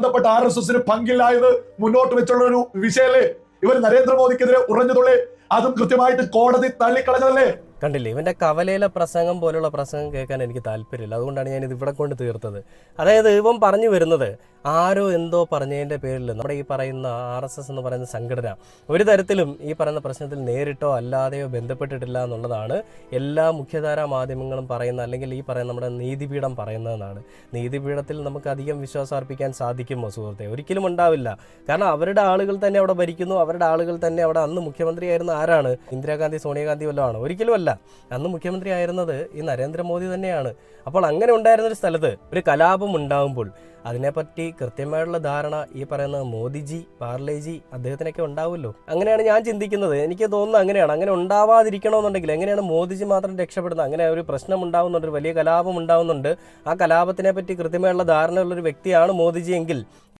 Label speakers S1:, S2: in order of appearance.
S1: ബന്ധപ്പെട്ട R S എസിന് പങ്കില്ലായത് മുന്നോട്ട് വെച്ചുള്ള ഒരു വിഷയല്ലേ ഇവർ നരേന്ദ്രമോദിക്കെതിരെ ഉറഞ്ഞതുള്ളേ? അതും കൃത്യമായിട്ട് കോടതി തള്ളിക്കളഞ്ഞതല്ലേ?
S2: കണ്ടില്ലേ ഇവന്റെ കവലയിലെ പ്രസംഗം പോലുള്ള പ്രസംഗം കേൾക്കാൻ എനിക്ക് താല്പര്യമില്ല. അതുകൊണ്ടാണ് ഞാൻ ഇത് ഇവിടെ കൊണ്ട് തീർത്തത്. അതായത് ഇവൻ പറഞ്ഞു വരുന്നത് ആരോ എന്തോ പറഞ്ഞതിന്റെ പേരിൽ നമ്മുടെ ഈ പറയുന്ന ആർ എസ് എസ് എന്ന് പറയുന്ന സംഘടന ഒരു തരത്തിലും ഈ പറയുന്ന പ്രശ്നത്തിൽ നേരിട്ടോ അല്ലാതെയോ ബന്ധപ്പെട്ടിട്ടില്ല എന്നുള്ളതാണ് എല്ലാ മുഖ്യധാരാ മാധ്യമങ്ങളും പറയുന്ന അല്ലെങ്കിൽ ഈ പറയുന്ന നമ്മുടെ നീതിപീഠം പറയുന്നതെന്നാണ്. നീതിപീഠത്തിൽ നമുക്ക് അധികം വിശ്വാസം അർപ്പിക്കാൻ സാധിക്കുമോ സുഹൃത്തെ? ഒരിക്കലും ഉണ്ടാവില്ല. കാരണം അവരുടെ ആളുകൾ തന്നെ അവിടെ ഭരിക്കുന്നു. അവരുടെ ആളുകൾ തന്നെ അവിടെ അന്ന് മുഖ്യമന്ത്രിയായിരുന്ന ആരാണ്? ഇന്ദിരാഗാന്ധി സോണിയാഗാന്ധി വല്ലതും ഒരിക്കലുമല്ല അന്ന് മുഖ്യമന്ത്രി ആയിരുന്നത് ഈ നരേന്ദ്രമോദി തന്നെയാണ്. അപ്പോൾ അങ്ങനെ ഉണ്ടായിരുന്ന ഒരു സ്ഥലത്ത് ഒരു കലാപം ഉണ്ടാകുമ്പോൾ അതിനെപ്പറ്റി കൃത്യമായിട്ടുള്ള ധാരണ ഈ പറയുന്ന മോദിജി പാർലേജി അദ്ദേഹത്തിനൊക്കെ ഉണ്ടാവുമല്ലോ. അങ്ങനെയാണ് ഞാൻ ചിന്തിക്കുന്നത്. എനിക്ക് തോന്നുന്നത് അങ്ങനെയാണ്. അങ്ങനെ ഉണ്ടാവാതിരിക്കണമെന്നുണ്ടെങ്കിൽ എങ്ങനെയാണ് മോദിജി മാത്രം രക്ഷപ്പെടുന്നത്? അങ്ങനെ ഒരു പ്രശ്നം ഉണ്ടാവുന്നുണ്ട് ഒരു വലിയ കലാപം ഉണ്ടാവുന്നുണ്ട്. ആ കലാപത്തിനെ പറ്റി കൃത്യമായുള്ള ധാരണയുള്ള ഒരു വ്യക്തിയാണ് മോദിജി എങ്കിൽ